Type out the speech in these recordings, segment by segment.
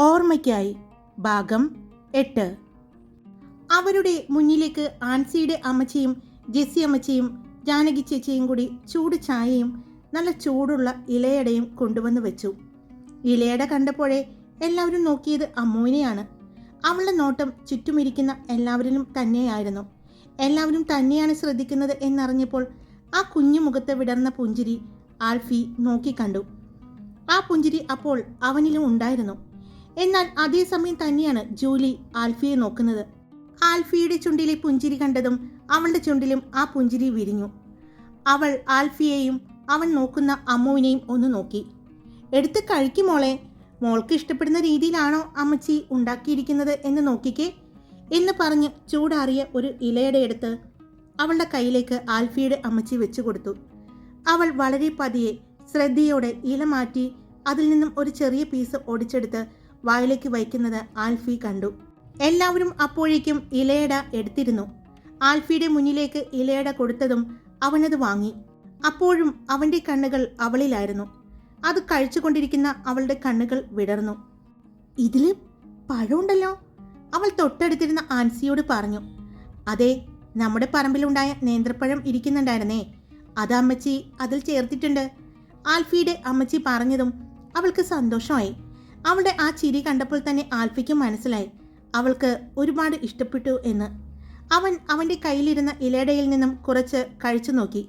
ഓർമ്മയ്ക്കായി. ഭാഗം എട്ട്. അവരുടെ മുന്നിലേക്ക് ആൻസിയുടെ അമ്മച്ചിയും ജെസ്സി അമ്മച്ചിയും ജാനകി ചേച്ചിയും കൂടി ചൂട് ചായയും നല്ല ചൂടുള്ള ഇലയടയും കൊണ്ടുവന്ന് വെച്ചു. ഇലയട കണ്ടപ്പോഴേ എല്ലാവരും നോക്കിയത് അമ്മുവിനെയാണ് അവളുടെ നോട്ടം ചുറ്റുമിരിക്കുന്ന എല്ലാവരിലും തന്നെയായിരുന്നു. എല്ലാവരും തന്നെയാണ് ശ്രദ്ധിക്കുന്നത് എന്നറിഞ്ഞപ്പോൾ ആ കുഞ്ഞു മുഖത്ത് വിടർന്ന പുഞ്ചിരി ആൽഫി നോക്കിക്കണ്ടു. ആ പുഞ്ചിരി അപ്പോൾ അവനിലും ഉണ്ടായിരുന്നു. എന്നാൽ അതേസമയം തന്നെയാണ് ജൂലി ആൽഫിയെ നോക്കുന്നത്. ആൽഫിയുടെ ചുണ്ടിലെ പുഞ്ചിരി കണ്ടതും അവളുടെ ചുണ്ടിലും ആ പുഞ്ചിരി വിരിഞ്ഞു. അവൾ ആൽഫിയെയും അവൻ നോക്കുന്ന അമ്മുവിനെയും ഒന്ന് നോക്കി. എടുത്ത് കഴിക്കും മോളെ. മോൾക്ക് ഇഷ്ടപ്പെടുന്ന രീതിയിലാണോ അമ്മച്ചി ഉണ്ടാക്കിയിരിക്കുന്നത് എന്ന് നോക്കിക്കേ എന്ന് പറഞ്ഞ് ചൂടാറിയ ഒരു ഇലയുടെ എടുത്ത് അവളുടെ കയ്യിലേക്ക് ആൽഫിയുടെ അമ്മച്ചി വെച്ചു കൊടുത്തു. അവൾ വളരെ പതിയെ ശ്രദ്ധയോടെ ഇല മാറ്റി അതിൽ നിന്നും ഒരു ചെറിയ പീസ് ഒടിച്ചെടുത്ത് വായിലേക്ക് വയ്ക്കുന്നത് ആൽഫി കണ്ടു. എല്ലാവരും അപ്പോഴേക്കും ഇലയട എടുത്തിരുന്നു. ആൽഫിയുടെ മുന്നിലേക്ക് ഇലയട കൊടുത്തതും അവനത് വാങ്ങി. അപ്പോഴും അവന്റെ കണ്ണുകൾ അവളിലായിരുന്നു. അത് കഴിച്ചുകൊണ്ടിരിക്കുന്ന അവളുടെ കണ്ണുകൾ വിടർന്നു. ഇതിൽ പഴമുണ്ടല്ലോ അവൾ തൊട്ടടുത്തിരുന്ന ആൻസിയോട് പറഞ്ഞു. അതെ നമ്മുടെ പറമ്പിലുണ്ടായ നേന്ത്രപ്പഴം ഇരിക്കുന്നുണ്ടായിരുന്നേ. അത് അമ്മച്ചി അതിൽ ചേർത്തിട്ടുണ്ട്. ആൽഫിയുടെ അമ്മച്ചി പറഞ്ഞതും അവൾക്ക് സന്തോഷമായി. അവളുടെ ആ ചിരി കണ്ടപ്പോൾ തന്നെ ആൽഫിക്ക് മനസ്സിലായി. അവൾക്ക് ഒരുപാട് ഇഷ്ടപ്പെട്ടു എന്ന്. അവൻ അവന്റെ കയ്യിലിരുന്ന ഇലടയിൽ നിന്നും കുറച്ച് കഴിച്ചു നോക്കി.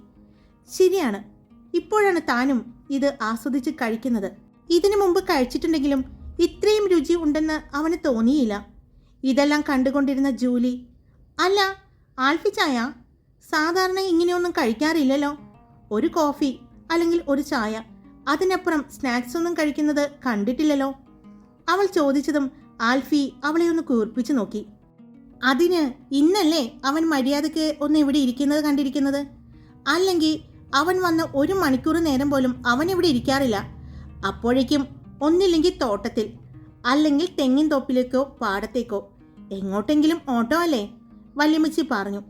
ശരിയാണ്. ഇപ്പോഴാണ് താനും ഇത് ആസ്വദിച്ച് കഴിക്കുന്നത്. ഇതിനു മുമ്പ് കഴിച്ചിട്ടുണ്ടെങ്കിലും ഇത്രയും രുചി ഉണ്ടെന്ന് അവന് തോന്നിയില്ല. ഇതെല്ലാം കണ്ടുകൊണ്ടിരുന്ന ജൂലി അല്ല ആൽഫി ചായ? സാധാരണ ഇങ്ങനെയൊന്നും കഴിക്കാറില്ലല്ലോ. ഒരു കോഫി അല്ലെങ്കിൽ ഒരു ചായ. അതിനപ്പുറം സ്നാക്സ് ഒന്നും കഴിക്കുന്നത് കണ്ടിട്ടില്ലല്ലോ. അവൾ ചോദിച്ചതും ആൽഫി അവളെ ഒന്ന് കൂർപ്പിച്ചു നോക്കി. അതിന് ഇന്നല്ലേ അവൻ മര്യാദയ്ക്ക് ഒന്ന് ഇവിടെ ഇരിക്കുന്നത് കണ്ടിരിക്കുന്നത്? അല്ലെങ്കിൽ അവൻ വന്ന് ഒരു മണിക്കൂർ നേരം പോലും അവൻ ഇവിടെ ഇരിക്കാറില്ല. അപ്പോഴേക്കും ഒന്നില്ലെങ്കിൽ തോട്ടത്തിൽ അല്ലെങ്കിൽ തെങ്ങിൻ തോപ്പിലേക്കോ പാടത്തേക്കോ എങ്ങോട്ടെങ്കിലും ഓട്ടോ അല്ലേ? വല്യമ്മച്ചി പറഞ്ഞു.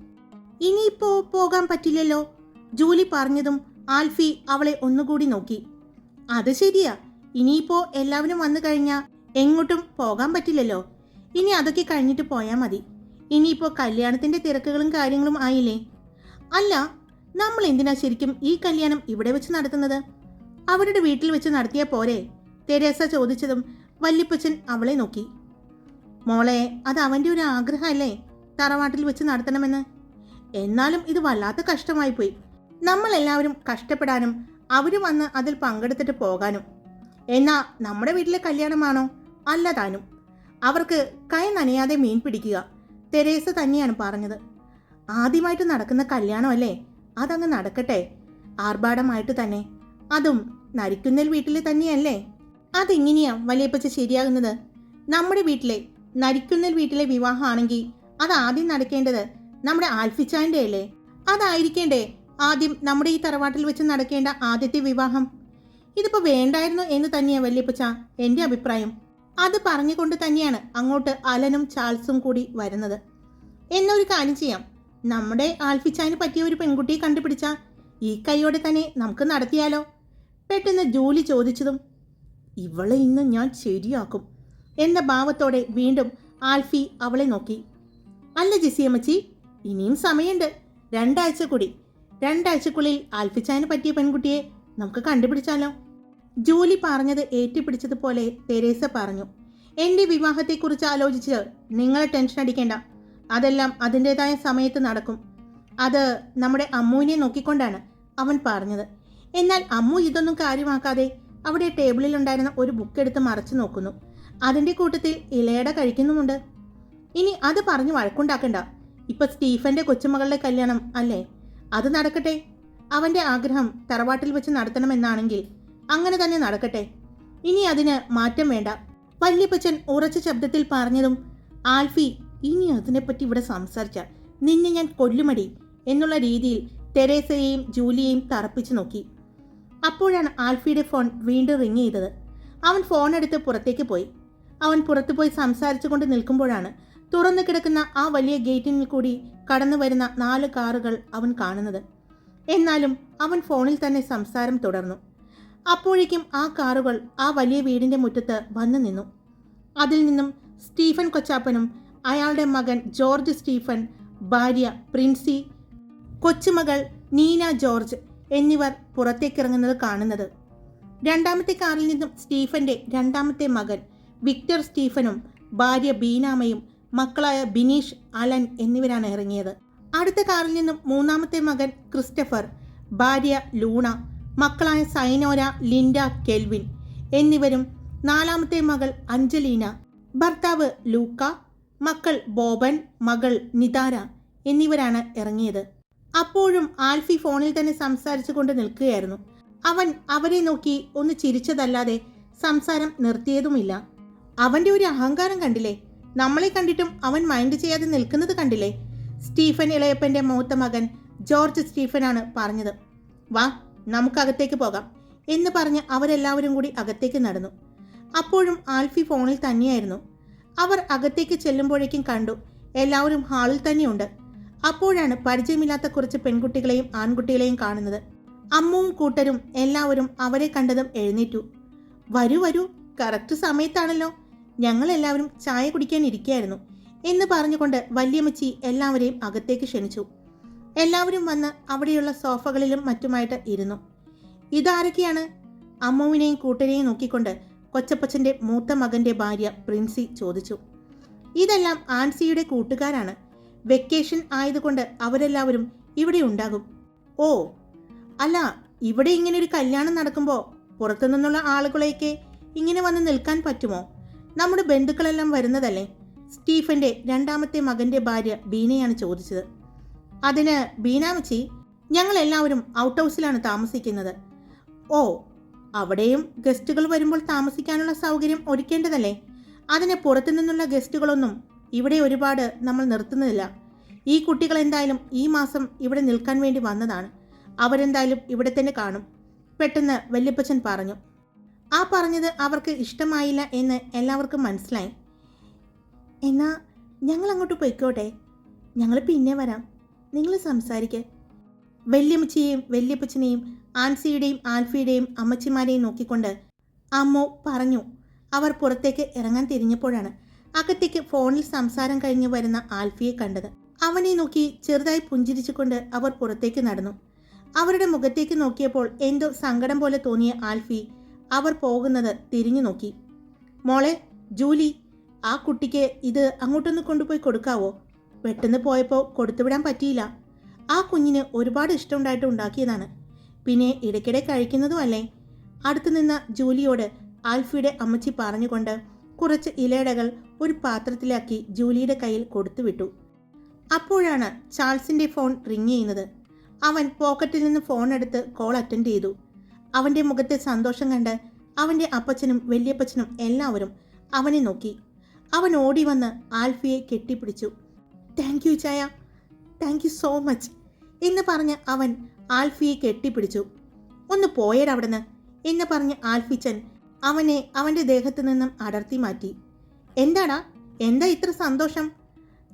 ഇനിയിപ്പോ പോകാൻ പറ്റില്ലല്ലോ. ജൂലി പറഞ്ഞതും ആൽഫി അവളെ ഒന്നുകൂടി നോക്കി. അത് ശരിയാ. ഇനിയിപ്പോ എല്ലാവരും വന്നു കഴിഞ്ഞാ എങ്ങോട്ടും പോകാൻ പറ്റില്ലല്ലോ. ഇനി അതൊക്കെ കഴിഞ്ഞിട്ട് പോയാൽ മതി. ഇനിയിപ്പോ കല്യാണത്തിന്റെ തിരക്കുകളും കാര്യങ്ങളും ആയില്ലേ? അല്ല നമ്മൾ എന്തിനാ ശരിക്കും ഈ കല്യാണം ഇവിടെ വെച്ച് നടത്തുന്നത്? അവരുടെ വീട്ടിൽ വെച്ച് നടത്തിയ പോരെ? തെരേസ ചോദിച്ചതും വല്യപ്പച്ചൻ അവളെ നോക്കി. മോളെ അത് അവന്റെ ഒരു ആഗ്രഹമല്ലേ? തറവാട്ടിൽ വെച്ച് നടത്തണമെന്ന്. എന്നാലും ഇത് വല്ലാത്ത കഷ്ടമായി പോയി നമ്മൾ എല്ലാവരും കഷ്ടപ്പെടാനും അവർ വന്ന് അതിൽ പങ്കെടുത്തിട്ട് പോകാനും. എന്നാ നമ്മുടെ വീട്ടിലെ കല്യാണമാണോ? അല്ല താനും. അവർക്ക് കൈ നനയാതെ മീൻ പിടിക്കുക തെരേസ തന്നെയാണ് പറഞ്ഞത്. ആദ്യമായിട്ട് നടക്കുന്ന കല്യാണമല്ലേ? അതങ്ങ് നടക്കട്ടെ. ആർഭാടമായിട്ട് തന്നെ. അതും നരിക്കുന്നൽ വീട്ടിൽ തന്നെയല്ലേ? അതെങ്ങനെയാ വലിയപ്പച്ച ശരിയാകുന്നത്? നമ്മുടെ വീട്ടിലെ നരിക്കുന്നൽ വീട്ടിലെ വിവാഹമാണെങ്കിൽ അത് ആദ്യം നടക്കേണ്ടത് നമ്മുടെ ആൽഫിച്ചാന്റെ അല്ലേ അതായിരിക്കേണ്ടേ ആദ്യം നമ്മുടെ ഈ തറവാട്ടിൽ വെച്ച് നടക്കേണ്ട ആദ്യത്തെ വിവാഹം. ഇതിപ്പോ വേണ്ടായിരുന്നു എന്ന് തന്നെയാ വല്യപ്പച്ച എന്റെ അഭിപ്രായം. അത് പറഞ്ഞുകൊണ്ട് തന്നെയാണ് അങ്ങോട്ട് അലനും ചാൾസും കൂടി വരുന്നത്. എന്നൊരു കാര്യം ചെയ്യാം. നമ്മുടെ ആൽഫിച്ചാന് പറ്റിയ ഒരു പെൺകുട്ടിയെ കണ്ടുപിടിച്ച ഈ കൈയോടെ തന്നെ നമുക്ക് നടത്തിയാലോ? പെട്ടെന്ന് ജോലി ചോദിച്ചതും ഇവളെ ഇന്ന് ഞാൻ ശരിയാക്കും എന്ന ഭാവത്തോടെ വീണ്ടും ആൽഫി അവളെ നോക്കി. അല്ല ജിസിയമ്മച്ചി ഇനിയും സമയമുണ്ട്. രണ്ടാഴ്ച കൂടി. രണ്ടാഴ്ചക്കുള്ളിൽ ആൽഫിച്ചാന് പറ്റിയ പെൺകുട്ടിയെ നമുക്ക് കണ്ടുപിടിച്ചാലോ? ജൂലി പറഞ്ഞത് ഏറ്റുപിടിച്ചതുപോലെ തെരേസ പറഞ്ഞു. എന്റെ വിവാഹത്തെക്കുറിച്ച് ആലോചിച്ച് നിങ്ങൾ ടെൻഷൻ അടിക്കേണ്ട. അതെല്ലാം അതിന്റെതായ സമയത്ത് നടക്കും. അത് നമ്മുടെ അമ്മുവിനെ നോക്കിക്കൊണ്ടാണ് അവൻ പറഞ്ഞത്. എന്നാൽ അമ്മു ഇതൊന്നും കാര്യമാക്കാതെ അവിടെ ടേബിളിൽ ഉണ്ടായിരുന്ന ഒരു ബുക്ക് എടുത്ത് മറച്ചു നോക്കുന്നു. അതിന്റെ കൂട്ടത്തിൽ ഇലയട കഴിക്കുന്നുമുണ്ട്. ഇനി അത് പറഞ്ഞു വഴക്കുണ്ടാക്കണ്ട. ഇപ്പൊ സ്റ്റീഫന്റെ കൊച്ചുമകളുടെ കല്യാണം അല്ലേ? അത് നടക്കട്ടെ. അവന്റെ ആഗ്രഹം തറവാട്ടിൽ വെച്ച് നടത്തണമെന്നാണെങ്കിൽ അങ്ങനെ തന്നെ നടക്കട്ടെ. ഇനി അതിന് മാറ്റം വേണ്ട. വല്യപ്പച്ചൻ ഉറച്ച ശബ്ദത്തിൽ പറഞ്ഞതും ആൽഫി ഇനി അതിനെപ്പറ്റി ഇവിടെ സംസാരിച്ച. നിന്നെ ഞാൻ കൊല്ലുമടി എന്നുള്ള രീതിയിൽ തെരേസയെയും ജൂലിയെയും തറപ്പിച്ചു നോക്കി. അപ്പോഴാണ് ആൽഫിയുടെ ഫോൺ വീണ്ടും റിങ് ചെയ്തത്. അവൻ ഫോൺ എടുത്ത് പുറത്തേക്ക് പോയി. അവൻ പുറത്തുപോയി സംസാരിച്ചുകൊണ്ട് നിൽക്കുമ്പോഴാണ് തുറന്നു കിടക്കുന്ന ആ വലിയ ഗേറ്റിനിൽ കൂടി കടന്നു വരുന്ന നാല് കാറുകൾ അവൻ കാണുന്നത്. എന്നാലും അവൻ ഫോണിൽ തന്നെ സംസാരം തുടർന്നു. അപ്പോഴേക്കും ആ കാറുകൾ ആ വലിയ വീടിന്റെ മുറ്റത്ത് വന്നു നിന്നു. അതിൽ നിന്നും സ്റ്റീഫൻ കൊച്ചാപ്പനും അയാളുടെ മകൻ ജോർജ് സ്റ്റീഫൻ ഭാര്യ പ്രിൻസി കൊച്ചുമകൾ നീന ജോർജ് എന്നിവർ പുറത്തേക്കിറങ്ങുന്നത് കാണുന്നത്. രണ്ടാമത്തെ കാറിൽ നിന്നും സ്റ്റീഫന്റെ രണ്ടാമത്തെ മകൻ വിക്ടർ സ്റ്റീഫനും ഭാര്യ ബീനാമയും മക്കളായ ബിനീഷ് അലൻ എന്നിവരാണ് ഇറങ്ങിയത്. അടുത്ത കാറിൽ നിന്നും മൂന്നാമത്തെ മകൻ ക്രിസ്റ്റഫർ ഭാര്യ ലൂണ മക്കളായ സൈനോര ലിൻഡ കെൽവിൻ എന്നിവരും നാലാമത്തെ മകൾ അഞ്ജലീന ഭർത്താവ് ലൂക്ക മക്കൾ ബോബൻ മകൾ നിതാര എന്നിവരാണ് ഇറങ്ങിയത്. അപ്പോഴും ആൽഫി ഫോണിൽ തന്നെ സംസാരിച്ചു കൊണ്ട് നിൽക്കുകയായിരുന്നു. അവൻ അവരെ നോക്കി ഒന്ന് ചിരിച്ചതല്ലാതെ സംസാരം നിർത്തിയതുമില്ല. അവന്റെ ഒരു അഹങ്കാരം കണ്ടില്ലേ? നമ്മളെ കണ്ടിട്ടും അവൻ മൈൻഡ് ചെയ്യാതെ നിൽക്കുന്നത് കണ്ടില്ലേ? സ്റ്റീഫൻ ഇളയപ്പന്റെ മൂത്ത മകൻ ജോർജ് സ്റ്റീഫനാണ് പറഞ്ഞത്. വാ നമുക്കകത്തേക്ക് പോകാം എന്ന് പറഞ്ഞ് അവരെല്ലാവരും കൂടി അകത്തേക്ക് നടന്നു. അപ്പോഴും ആൽഫി ഫോണിൽ തന്നെയായിരുന്നു. അവർ അകത്തേക്ക് ചെല്ലുമ്പോഴേക്കും കണ്ടു എല്ലാവരും ഹാളിൽ തന്നെയുണ്ട്. അപ്പോഴാണ് പരിചയമില്ലാത്ത കുറച്ച് പെൺകുട്ടികളെയും ആൺകുട്ടികളെയും കാണുന്നത്. അമ്മുവും കൂട്ടരും എല്ലാവരും അവരെ കണ്ടതും എഴുന്നേറ്റു. വരൂ വരൂ കറക്റ്റ് സമയത്താണല്ലോ. ഞങ്ങൾ എല്ലാവരും ചായ കുടിക്കാൻ ഇരിക്കുകയായിരുന്നു എന്ന് പറഞ്ഞുകൊണ്ട് വല്യമ്മച്ചി എല്ലാവരെയും അകത്തേക്ക് ക്ഷണിച്ചു. എല്ലാവരും വന്ന് അവിടെയുള്ള സോഫകളിലും മറ്റുമായിട്ട് ഇരുന്നു. ഇതാരൊക്കെയാണ്? അമ്മുവിനെയും കൂട്ടരെയും നോക്കിക്കൊണ്ട് കൊച്ചപ്പച്ചന്റെ മൂത്ത മകന്റെ ഭാര്യ പ്രിൻസി ചോദിച്ചു. ഇതെല്ലാം ആൻസിയുടെ കൂട്ടുകാരാണ്. വെക്കേഷൻ ആയതുകൊണ്ട് അവരെല്ലാവരും ഇവിടെ ഉണ്ടാകും. ഓ അല്ല ഇവിടെ ഇങ്ങനെ ഒരു കല്യാണം നടക്കുമ്പോൾ പുറത്തു നിന്നുള്ള ആളുകളെയൊക്കെ ഇങ്ങനെ വന്ന് നിൽക്കാൻ പറ്റുമോ? നമ്മുടെ ബന്ധുക്കളെല്ലാം വരുന്നതല്ലേ? സ്റ്റീഫന്റെ രണ്ടാമത്തെ മകന്റെ ഭാര്യ ബീനയാണ് ചോദിച്ചത്. അതിന് ബീനാമച്ചി ഞങ്ങൾ എല്ലാവരും ഔട്ട് ഹൗസിലാണ് താമസിക്കുന്നത്. ഓ അവിടെയും ഗസ്റ്റുകൾ വരുമ്പോൾ താമസിക്കാനുള്ള സൗകര്യം ഒരുക്കേണ്ടതല്ലേ? അതിന് പുറത്തു നിന്നുള്ള ഗസ്റ്റുകളൊന്നും ഇവിടെ ഒരുപാട് നമ്മൾ നിർത്തുന്നില്ല. ഈ കുട്ടികൾ എന്തായാലും ഈ മാസം ഇവിടെ നിൽക്കാൻ വേണ്ടി വന്നതാണ്. അവരെന്തായാലും ഇവിടെ തന്നെ കാണും. പെട്ടെന്ന് വല്യപ്പച്ചൻ പറഞ്ഞു. ആ പറഞ്ഞത് അവർക്ക് ഇഷ്ടമായില്ല എന്ന് എല്ലാവർക്കും മനസ്സിലായി. എന്നാൽ ഞങ്ങൾ അങ്ങോട്ട് പൊയ്ക്കോട്ടെ. ഞങ്ങൾ പിന്നെ വരാം. നിങ്ങൾ സംസാരിക്ക്. വല്യമ്മച്ചിയെയും വല്യപ്പച്ചനെയും ആൻസിയുടെയും ആൽഫിയുടെയും അമ്മച്ചിമാരെയും നോക്കിക്കൊണ്ട് അമ്മു പറഞ്ഞു. അവർ പുറത്തേക്ക് ഇറങ്ങാൻ തിരിഞ്ഞപ്പോഴാണ് അകത്തേക്ക് ഫോണിൽ സംസാരം കഴിഞ്ഞ് വരുന്ന ആൽഫിയെ കണ്ടത്. അവനെ നോക്കി ചെറുതായി പുഞ്ചിരിച്ചുകൊണ്ട് അവർ പുറത്തേക്ക് നടന്നു. അവരുടെ മുഖത്തേക്ക് നോക്കിയപ്പോൾ എന്തോ സങ്കടം പോലെ തോന്നിയ ആൽഫി അവർ പോകുന്നത് തിരിഞ്ഞു നോക്കി. മോളെ ജൂലി ആ കുട്ടിക്ക് ഇത് അങ്ങോട്ടൊന്ന് കൊണ്ടുപോയി കൊടുക്കാവോ? പെട്ടെന്ന് പോയപ്പോൾ കൊടുത്തുവിടാൻ പറ്റിയില്ല. ആ കുഞ്ഞിന് ഒരുപാട് ഇഷ്ടമുണ്ടായിട്ട് ഉണ്ടാക്കിയതാണ്. പിന്നെ ഇടയ്ക്കിടെ കഴിക്കുന്നതുമല്ലേ അടുത്തു നിന്ന ജൂലിയോട് ആൽഫിയുടെ അമ്മച്ചി പറഞ്ഞുകൊണ്ട് കുറച്ച് ഇലയിടകൾ ഒരു പാത്രത്തിലാക്കി ജൂലിയുടെ കയ്യിൽ കൊടുത്തുവിട്ടു അപ്പോഴാണ് ചാൾസിന്റെ ഫോൺ റിങ് ചെയ്യുന്നത്. അവൻ പോക്കറ്റിൽ നിന്ന് ഫോൺ എടുത്ത് കോൾ അറ്റൻഡ് ചെയ്തു. അവന്റെ മുഖത്തെ സന്തോഷം കണ്ട് അവന്റെ അപ്പച്ചനും വലിയപ്പച്ചനും എല്ലാവരും അവനെ നോക്കി. അവൻ ഓടി വന്ന് ആൽഫിയെ കെട്ടിപ്പിടിച്ചു. താങ്ക് യു ചായ. താങ്ക് യു സോ മച്ച് എന്ന് പറഞ്ഞ് അവൻ ആൽഫിയെ കെട്ടിപ്പിടിച്ചു. ഒന്ന് പോയടവിടുന്ന് എന്ന് പറഞ്ഞ് ആൽഫിച്ചൻ അവനെ അവന്റെ ദേഹത്തു നിന്നും അടർത്തി മാറ്റി. എന്താടാ? എന്താ ഇത്ര സന്തോഷം?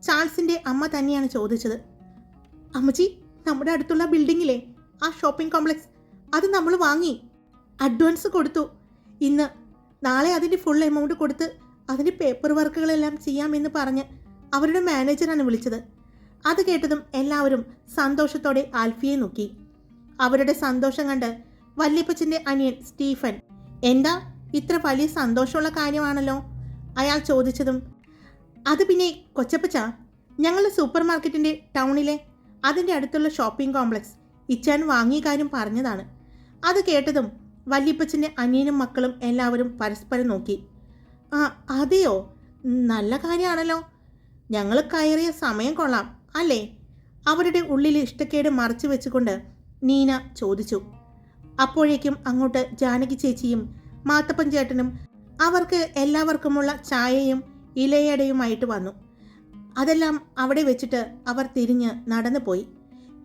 ചാൾസിന്റെ അമ്മ തന്നെയാണ് ചോദിച്ചത്. അമ്മച്ചി നമ്മുടെ അടുത്തുള്ള ബിൽഡിങ്ങിലെ ആ ഷോപ്പിംഗ് കോംപ്ലക്സ് അത് നമ്മൾ വാങ്ങി. അഡ്വാൻസ് കൊടുത്തു. ഇന്ന് നാളെ അതിന്റെ ഫുൾ എമൗണ്ട് കൊടുത്ത് അതിന്റെ പേപ്പർ വർക്കുകളെല്ലാം ചെയ്യാമെന്ന് പറഞ്ഞ് അവരുടെ മാനേജറാണ് വിളിച്ചത്. അത് കേട്ടതും എല്ലാവരും സന്തോഷത്തോടെ ആൽഫിയെ നോക്കി. അവരുടെ സന്തോഷം കണ്ട് വല്യപ്പച്ചന്റെ അനിയൻ സ്റ്റീഫൻ എന്താ? ഇത്ര വലിയ സന്തോഷമുള്ള കാര്യമാണല്ലോ? അയാൾ ചോദിച്ചതും അത് പിന്നെ കൊച്ചപ്പച്ച? ഞങ്ങളുടെ സൂപ്പർ മാർക്കറ്റിന്റെ ടൗണിലെ അതിന്റെ അടുത്തുള്ള ഷോപ്പിംഗ് കോംപ്ലക്സ് ഇച്ചാൻ വാങ്ങിയ കാര്യം പറഞ്ഞതാണ്. അത് കേട്ടതും വല്യപ്പച്ചന്റെ അനിയനും മക്കളും എല്ലാവരും പരസ്പരം നോക്കി. ആ അതെയോ? നല്ല കാര്യമാണല്ലോ. ഞങ്ങൾ കയറിയ സമയം കൊള്ളാം അല്ലേ? അവരുടെ ഉള്ളിൽ ഇഷ്ടക്കേട് മറച്ചു വെച്ചുകൊണ്ട് നീന ചോദിച്ചു. അപ്പോഴേക്കും അങ്ങോട്ട് ജാനകി ചേച്ചിയും മാത്തപ്പൻ ചേട്ടനും അവർക്ക് എല്ലാവർക്കുമുള്ള ചായയും ഇലയടയുമായിട്ട് വന്നു. അതെല്ലാം അവിടെ വെച്ചിട്ട് അവർ തിരിഞ്ഞ് നടന്നു പോയി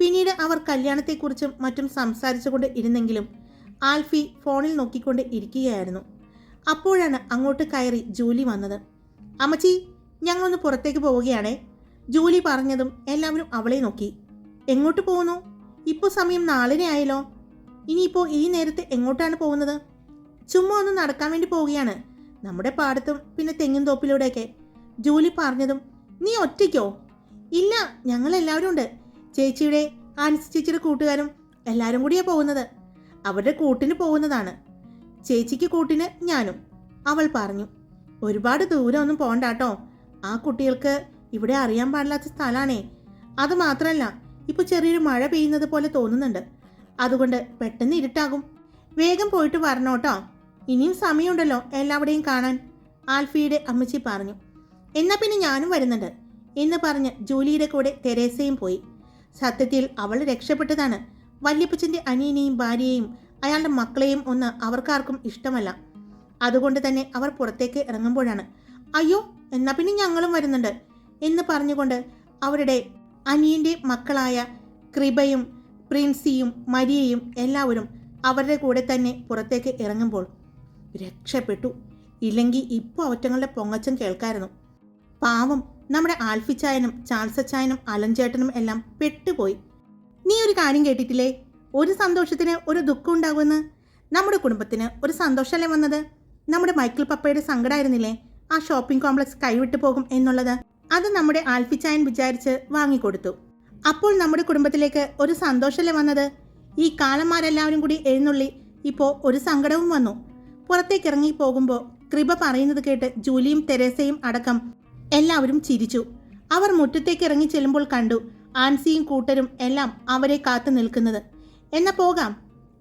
പിന്നീട് അവർ കല്യാണത്തെക്കുറിച്ചും മറ്റും സംസാരിച്ചുകൊണ്ട് ഇരുന്നെങ്കിലും ആൽഫി ഫോണിൽ നോക്കിക്കൊണ്ട് ഇരിക്കുകയായിരുന്നു. അപ്പോഴാണ് അങ്ങോട്ട് കയറി ജൂലി വന്നത്. അമ്മച്ചി ഞങ്ങളൊന്ന് പുറത്തേക്ക് പോവുകയാണേ. ജൂലി പറഞ്ഞതും എല്ലാവരും അവളെ നോക്കി. എങ്ങോട്ട് പോകുന്നു? ഇപ്പോൾ സമയം നാലര ആയല്ലോ. ഇനിയിപ്പോൾ ഈ നേരത്തെ എങ്ങോട്ടാണ് പോകുന്നത്? ചുമ്മാ ഒന്ന് നടക്കാൻ വേണ്ടി പോവുകയാണ്. നമ്മുടെ പാടത്തും പിന്നെ തെങ്ങിൻ തോപ്പിലൂടെയൊക്കെ. ജൂലി പറഞ്ഞതും നീ ഒറ്റയ്ക്കോ? ഇല്ല ഞങ്ങളെല്ലാവരും ഉണ്ട്. ചേച്ചിയുടെ ആൻസി ചേച്ചിയുടെ കൂട്ടുകാരും എല്ലാവരും കൂടിയാ പോകുന്നത്. അവരുടെ കൂട്ടിന് പോകുന്നതാണ്. ചേച്ചിക്ക് കൂട്ടിന് ഞാനും. അവൾ പറഞ്ഞു ഒരുപാട് ദൂരം ഒന്നും പോണ്ടാട്ടോ. ആ കുട്ടികൾക്ക് ഇവിടെ അറിയാൻ പാടില്ലാത്ത സ്ഥലമാണേ അത് മാത്രമല്ല ഇപ്പൊ ചെറിയൊരു മഴ പെയ്യുന്നത് പോലെ തോന്നുന്നുണ്ട്. അതുകൊണ്ട് പെട്ടെന്ന് ഇരുട്ടാകും. വേഗം പോയിട്ട് വരണോട്ടോ. ഇനിയും സമയമുണ്ടല്ലോ എല്ലാവിടെയും കാണാൻ ആൽഫിയുടെ അമ്മച്ചി പറഞ്ഞു. എന്നാ പിന്നെ ഞാനും വരുന്നുണ്ട് എന്ന് പറഞ്ഞ് ജൂലിയുടെ കൂടെ തെരേസയും പോയി. സത്യത്തിൽ അവൾ രക്ഷപ്പെട്ടതാണ്. വല്യപ്പച്ചന്റെ അനിയനെയും ഭാര്യയെയും അയാളുടെ മക്കളെയും ഒന്ന് അവർക്കാർക്കും ഇഷ്ടമല്ല. അതുകൊണ്ട് തന്നെ അവർ പുറത്തേക്ക് ഇറങ്ങുമ്പോഴാണ് അയ്യോ എന്നാ പിന്നെ ഞങ്ങളും വരുന്നുണ്ട് എന്ന് പറഞ്ഞുകൊണ്ട് അവരുടെ അനിയന്റെ മക്കളായ കൃപയും പ്രിൻസിയും മരിയയും എല്ലാവരും അവരുടെ കൂടെ തന്നെ പുറത്തേക്ക് ഇറങ്ങുമ്പോൾ രക്ഷപ്പെട്ടു. ഇല്ലെങ്കിൽ ഇപ്പോൾ അവറ്റങ്ങളുടെ പൊങ്ങച്ചം കേൾക്കായിരുന്നു. പാവം നമ്മുടെ ആൽഫിച്ചായനും ചാൾസച്ചായനും അലഞ്ചേട്ടനും എല്ലാം പെട്ടുപോയി. നീ ഒരു കാര്യം കേട്ടിട്ടില്ലേ? ഒരു സന്തോഷത്തിന് ഒരു ദുഃഖം ഉണ്ടാകുമെന്ന്? നമ്മുടെ കുടുംബത്തിന് ഒരു സന്തോഷമല്ലേ വന്നത്? നമ്മുടെ മൈക്കിൾ പപ്പയുടെ സങ്കടമായിരുന്നില്ലേ ആ ഷോപ്പിംഗ് കോംപ്ലക്സ് കൈവിട്ടു പോകും എന്നുള്ളത്? അത് നമ്മുടെ ആൽഫിച്ചായൻ വിചാരിച്ച് വാങ്ങിക്കൊടുത്തു. അപ്പോൾ നമ്മുടെ കുടുംബത്തിലേക്ക് ഒരു സന്തോഷമല്ലേ വന്നത്? ഈ കാലന്മാരെല്ലാവരും കൂടി എഴുന്നള്ളി ഇപ്പോൾ ഒരു സങ്കടവും വന്നു. പുറത്തേക്ക് ഇറങ്ങി പോകുമ്പോൾ കൃപ പറയുന്നത് കേട്ട് ജൂലിയും തെരേസയും അടക്കം എല്ലാവരും ചിരിച്ചു. അവർ മുറ്റത്തേക്ക് ഇറങ്ങി ചെല്ലുമ്പോൾ കണ്ടു ആൻസിയും കൂട്ടരും എല്ലാം അവരെ കാത്തു നിൽക്കുന്നത്. എന്നാ പോകാം.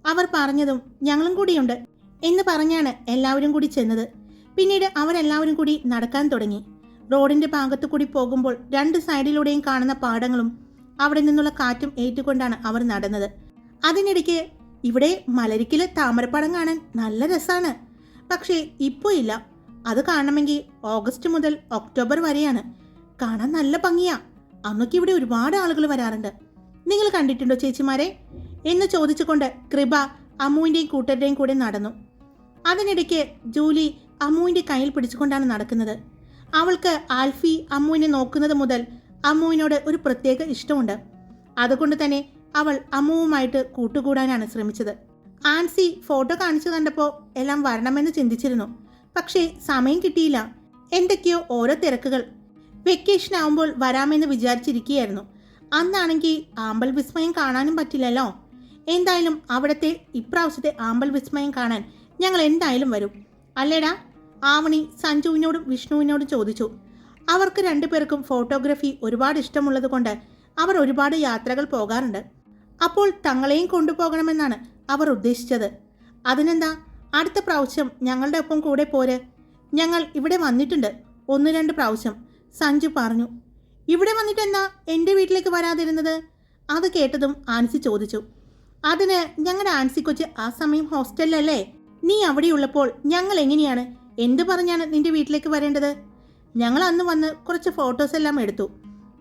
അവർ പറഞ്ഞതും ഞങ്ങളും കൂടിയുണ്ട് എന്ന് പറഞ്ഞാണ് എല്ലാവരും കൂടി ചെന്നത്. പിന്നീട് അവരെല്ലാവരും കൂടി നടക്കാൻ തുടങ്ങി. റോഡിന്റെ ഭാഗത്തു കൂടി പോകുമ്പോൾ രണ്ട് സൈഡിലൂടെയും കാണുന്ന പാടങ്ങളും അവിടെ നിന്നുള്ള കാറ്റും ഏറ്റുകൊണ്ടാണ് അവർ നടന്നത്. അതിനിടയ്ക്ക് ഇവിടെ മലരിക്കിലെ താമരപ്പടം കാണാൻ നല്ല രസമാണ് പക്ഷേ ഇപ്പോൾ ഇല്ല. അത് കാണണമെങ്കിൽ ഓഗസ്റ്റ് മുതൽ ഒക്ടോബർ വരെയാണ്. കാണാൻ നല്ല ഭംഗിയാ. അന്നൊക്കെ ഇവിടെ ഒരുപാട് ആളുകൾ വരാറുണ്ട്. നിങ്ങൾ കണ്ടിട്ടുണ്ടോ ചേച്ചിമാരെ? എന്ന് ചോദിച്ചുകൊണ്ട് കൃപ അമ്മുവിന്റെയും കൂട്ടരുടെയും കൂടെ നടന്നു. അതിനിടയ്ക്ക് ജൂലി അമ്മുവിന്റെ കയ്യിൽ പിടിച്ചുകൊണ്ടാണ് നടക്കുന്നത്. അവൾക്ക് ആൽഫി അമ്മുവിനെ നോക്കുന്നത് മുതൽ അമ്മുവിനോട് ഒരു പ്രത്യേക ഇഷ്ടമുണ്ട്. അതുകൊണ്ട് തന്നെ അവൾ അമ്മുവുമായിട്ട് കൂട്ടുകൂടാനാണ് ശ്രമിച്ചത്. ആൻസി ഫോട്ടോ കാണിച്ചു കണ്ടപ്പോൾ എല്ലാം വരണമെന്ന് ചിന്തിച്ചിരുന്നു. പക്ഷേ സമയം കിട്ടിയില്ല. എന്തൊക്കെയോ ഓരോ തിരക്കുകൾ. വെക്കേഷൻ ആവുമ്പോൾ വരാമെന്ന് വിചാരിച്ചിരിക്കുകയായിരുന്നു. അന്നാണെങ്കിൽ ആമ്പൽ വിസ്മയം കാണാനും പറ്റില്ലല്ലോ. എന്തായാലും അവിടുത്തെ ഇപ്രാവശ്യത്തെ ആമ്പൽ വിസ്മയം കാണാൻ ഞങ്ങൾ എന്തായാലും വരും. അല്ലേടാ? ആവണി സഞ്ജുവിനോടും വിഷ്ണുവിനോടും ചോദിച്ചു. അവർക്ക് രണ്ടുപേർക്കും ഫോട്ടോഗ്രാഫി ഒരുപാട് ഇഷ്ടമുള്ളത് കൊണ്ട് അവർ ഒരുപാട് യാത്രകൾ പോകാറുണ്ട്. അപ്പോൾ തങ്ങളെയും കൊണ്ടുപോകണമെന്നാണ് അവർ ഉദ്ദേശിച്ചത്. അതിനെന്താ? അടുത്ത പ്രാവശ്യം ഞങ്ങളുടെ ഒപ്പം കൂടെ പോര്. ഞങ്ങൾ ഇവിടെ വന്നിട്ടുണ്ട്. ഒന്ന് രണ്ട് പ്രാവശ്യം. സഞ്ജു പറഞ്ഞു. ഇവിടെ വന്നിട്ട് എന്റെ വീട്ടിലേക്ക് വരാതിരുന്നത്? അത് കേട്ടതും ആൻസി ചോദിച്ചു. അതിന് ഞങ്ങളുടെ ആൻസി കൊച്ച് ആ സമയം ഹോസ്റ്റലിലല്ലേ? നീ അവിടെയുള്ളപ്പോൾ ഞങ്ങൾ എങ്ങനെയാണ്? എന്ത് പറഞ്ഞാണ് നിന്റെ വീട്ടിലേക്ക് വരേണ്ടത്? ഞങ്ങൾ അന്ന് വന്ന് കുറച്ച് ഫോട്ടോസ് എല്ലാം എടുത്തു.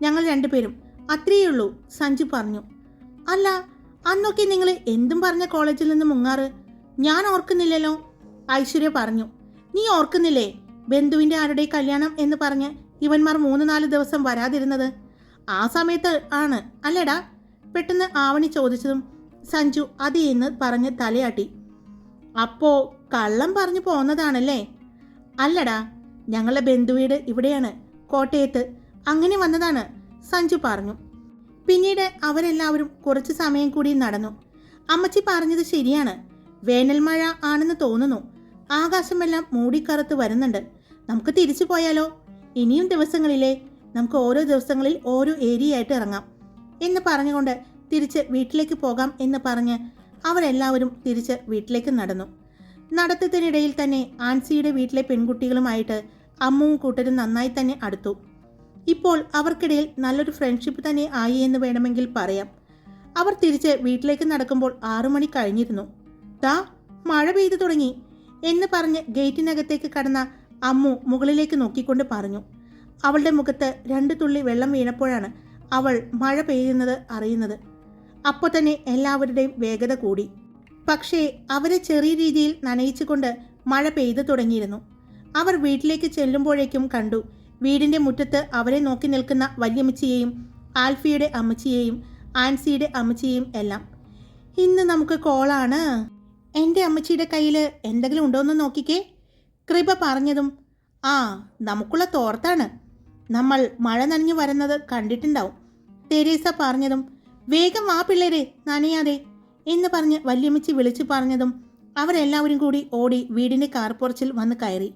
ഞങ്ങൾ രണ്ടുപേരും. അത്രയേ ഉള്ളൂ സഞ്ജു പറഞ്ഞു. അല്ല അന്നൊക്കെ നിങ്ങൾ എന്തും പറഞ്ഞ കോളേജിൽ നിന്ന് മുങ്ങാറ്? ഞാൻ ഓർക്കുന്നില്ലല്ലോ. ഐശ്വര്യ പറഞ്ഞു. നീ ഓർക്കുന്നില്ലേ? ബന്ധുവിന്റെ ആരുടെ കല്യാണം? എന്ന് പറഞ്ഞ് ഇവന്മാർ മൂന്ന് നാല് ദിവസം വരാതിരുന്നത്. ആ സമയത്ത് ആണ് അല്ലേടാ? പെട്ടെന്ന് ആവണി ചോദിച്ചതും സഞ്ജു അത് എന്ന് പറഞ്ഞ് തലയാട്ടി. അപ്പോ കള്ളം പറഞ്ഞു പോന്നതാണല്ലേ? അല്ലടാ ഞങ്ങളുടെ ബന്ധുവീട് ഇവിടെയാണ് കോട്ടയത്ത്. അങ്ങനെ വന്നതാണ് സഞ്ജു പറഞ്ഞു. പിന്നീട് അവരെല്ലാവരും കുറച്ച് സമയം കൂടി നടന്നു. അമ്മച്ചി പറഞ്ഞത് ശരിയാണ്. വേനൽ മഴ ആണെന്ന് തോന്നുന്നു. ആകാശമെല്ലാം മൂടിക്കറുത്ത് വരുന്നുണ്ട്. നമുക്ക് തിരിച്ചു പോയാലോ? ഇനിയും ദിവസങ്ങളിലെ നമുക്ക് ഓരോ ദിവസങ്ങളിൽ ഓരോ ഏരിയ ആയിട്ട് ഇറങ്ങാം എന്ന് പറഞ്ഞുകൊണ്ട് തിരിച്ച് വീട്ടിലേക്ക് പോകാം എന്ന് പറഞ്ഞ് അവരെല്ലാവരും തിരിച്ച് വീട്ടിലേക്ക് നടന്നു. നടത്തത്തിനിടയിൽ തന്നെ ആൻസിയുടെ വീട്ടിലെ പെൺകുട്ടികളുമായിട്ട് അമ്മുവും കൂട്ടരും നന്നായി തന്നെ അടുത്തു. ഇപ്പോൾ അവർക്കിടയിൽ നല്ലൊരു ഫ്രണ്ട്ഷിപ്പ് തന്നെ ആയി എന്ന് വേണമെങ്കിൽ പറയാം. അവർ തിരിച്ച് വീട്ടിലേക്ക് നടക്കുമ്പോൾ ആറുമണി കഴിഞ്ഞിരുന്നു. ദാ മഴ പെയ്തു തുടങ്ങി എന്ന് പറഞ്ഞ് ഗേറ്റിനകത്തേക്ക് കടന്ന അമ്മു മുകളിലേക്ക് നോക്കിക്കൊണ്ട് പറഞ്ഞു. അവളുടെ മുഖത്ത് രണ്ട് തുള്ളി വെള്ളം വീണപ്പോഴാണ് അവൾ മഴ പെയ്യുന്നത് അറിയുന്നത്. അപ്പോൾ തന്നെ എല്ലാവരുടെയും വേഗത കൂടി. പക്ഷേ അവരെ ചെറിയ രീതിയിൽ നനയിച്ചുകൊണ്ട് മഴ പെയ്തു തുടങ്ങിയിരുന്നു. അവർ വീട്ടിലേക്ക് ചെല്ലുമ്പോഴേക്കും കണ്ടു വീടിന്റെ മുറ്റത്ത് അവരെ നോക്കി നിൽക്കുന്ന വല്യമ്മച്ചിയെയും ആൽഫിയുടെ അമ്മച്ചിയെയും ആൻസിയുടെ അമ്മച്ചിയെയും എല്ലാം. ഇന്ന് നമുക്ക് കോളാണ്. എന്റെ അമ്മച്ചിയുടെ കയ്യിൽ എന്തെങ്കിലും ഉണ്ടോയെന്ന് നോക്കിക്കേ. കൃപ പറഞ്ഞതും ആ നമുക്കുള്ള തോർത്താണ്. നമ്മൾ മഴ നനഞ്ഞു വരുന്നത് കണ്ടിട്ടുണ്ടാവും. തെരേസ പറഞ്ഞതും വേഗം വാ പിള്ളേരെ നനയാതെ എന്ന് പറഞ്ഞ് വല്യമ്മച്ചി വിളിച്ചു പറഞ്ഞതും അവരെല്ലാവരും കൂടി ഓടി വീടിന്റെ കാർപ്പുറച്ചിൽ വന്ന് കയറി.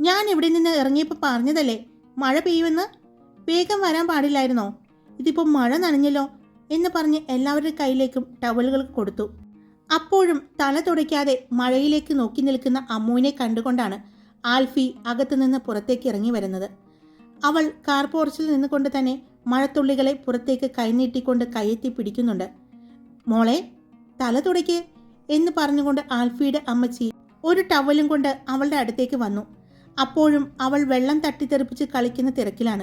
ഞാൻ ഇവിടെ നിന്ന് ഇറങ്ങിയപ്പോൾ പറഞ്ഞതല്ലേ മഴ പെയ്യുമെന്ന്? വേഗം വരാൻ പാടില്ലായിരുന്നോ? ഇതിപ്പോൾ മഴ നനഞ്ഞല്ലോ എന്ന് പറഞ്ഞ് എല്ലാവരുടെ കയ്യിലേക്കും ടവലുകൾ കൊടുത്തു. അപ്പോഴും തല തുടയ്ക്കാതെ മഴയിലേക്ക് നോക്കി നിൽക്കുന്ന അമ്മുവിനെ കണ്ടുകൊണ്ടാണ് ആൽഫി അകത്തുനിന്ന് പുറത്തേക്ക് ഇറങ്ങി വരുന്നത്. അവൾ കാർപോർച്ചിൽ നിന്നുകൊണ്ട് തന്നെ മഴത്തുള്ളികളെ പുറത്തേക്ക് കൈനീട്ടിക്കൊണ്ട് കയ്യെത്തി പിടിക്കുന്നുണ്ട്. മോളെ തല തുടയ്ക്ക് എന്ന് പറഞ്ഞുകൊണ്ട് ആൽഫിയുടെ അമ്മച്ചി ഒരു ടവലും കൊണ്ട് അവളുടെ അടുത്തേക്ക് വന്നു. അപ്പോഴും അവൾ വെള്ളം തട്ടിത്തെറിപ്പിച്ച് കളിക്കുന്ന തിരക്കിലാണ്.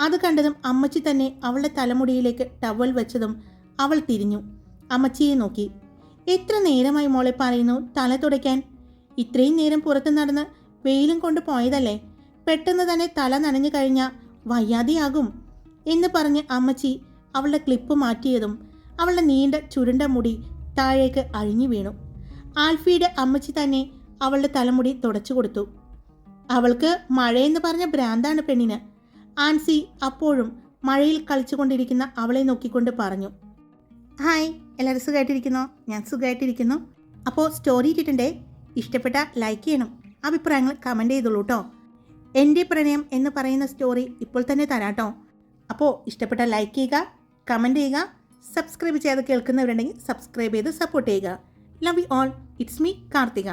അത് കണ്ടതും അമ്മച്ചി തന്നെ അവളുടെ തലമുടിയിലേക്ക് ടവൽ വെച്ചതും അവൾ തിരിഞ്ഞു. അമ്മച്ചിയെ നോക്കി. എത്ര നേരമായി മോളെ പറയുന്നു? തല തുടയ്ക്കാൻ. ഇത്രയും നേരം പുറത്ത് നടന്ന് വെയിലും കൊണ്ട് പോയതല്ലേ? പെട്ടെന്ന് തന്നെ തല നനഞ്ഞു കഴിഞ്ഞാൽ വയ്യാതെയാകും എന്ന് പറഞ്ഞ് അമ്മച്ചി അവളുടെ ക്ലിപ്പ് മാറ്റിയതും അവളുടെ നീണ്ട ചുരുണ്ട മുടി താഴേക്ക് അഴിഞ്ഞു വീണു. ആൽഫിയുടെ അമ്മച്ചി തന്നെ അവളുടെ തലമുടി തുടച്ചു കൊടുത്തു. അവൾക്ക് മഴയെന്ന് പറഞ്ഞ ഭ്രാന്താണ് പെണ്ണിന്. ആൻസി അപ്പോഴും മഴയിൽ കളിച്ചുകൊണ്ടിരിക്കുന്ന അവളെ നോക്കിക്കൊണ്ട് പറഞ്ഞു. ഹായ് എല്ലാവരും സുഖമായിട്ടിരിക്കുന്നോ ഞാൻ സുഖമായിട്ടിരിക്കുന്നു അപ്പോൾ സ്റ്റോറി ഇട്ടിട്ടുണ്ടേ? ഇഷ്ടപ്പെട്ട ലൈക്ക് ചെയ്യണം. അഭിപ്രായങ്ങൾ കമന്റ് ചെയ്തോളൂ കേട്ടോ എന്റെ പ്രണയം എന്ന് പറയുന്ന സ്റ്റോറി ഇപ്പോൾ തന്നെ തരാട്ടോ. അപ്പോൾ ഇഷ്ടപ്പെട്ട ലൈക്ക് ചെയ്യുക കമന്റ് ചെയ്യുക സബ്സ്ക്രൈബ് ചെയ്ത് കേൾക്കുന്നവരുണ്ടെങ്കിൽ സബ്സ്ക്രൈബ് ചെയ്ത് സപ്പോർട്ട് ചെയ്യുക. Love you all it's me Karthika.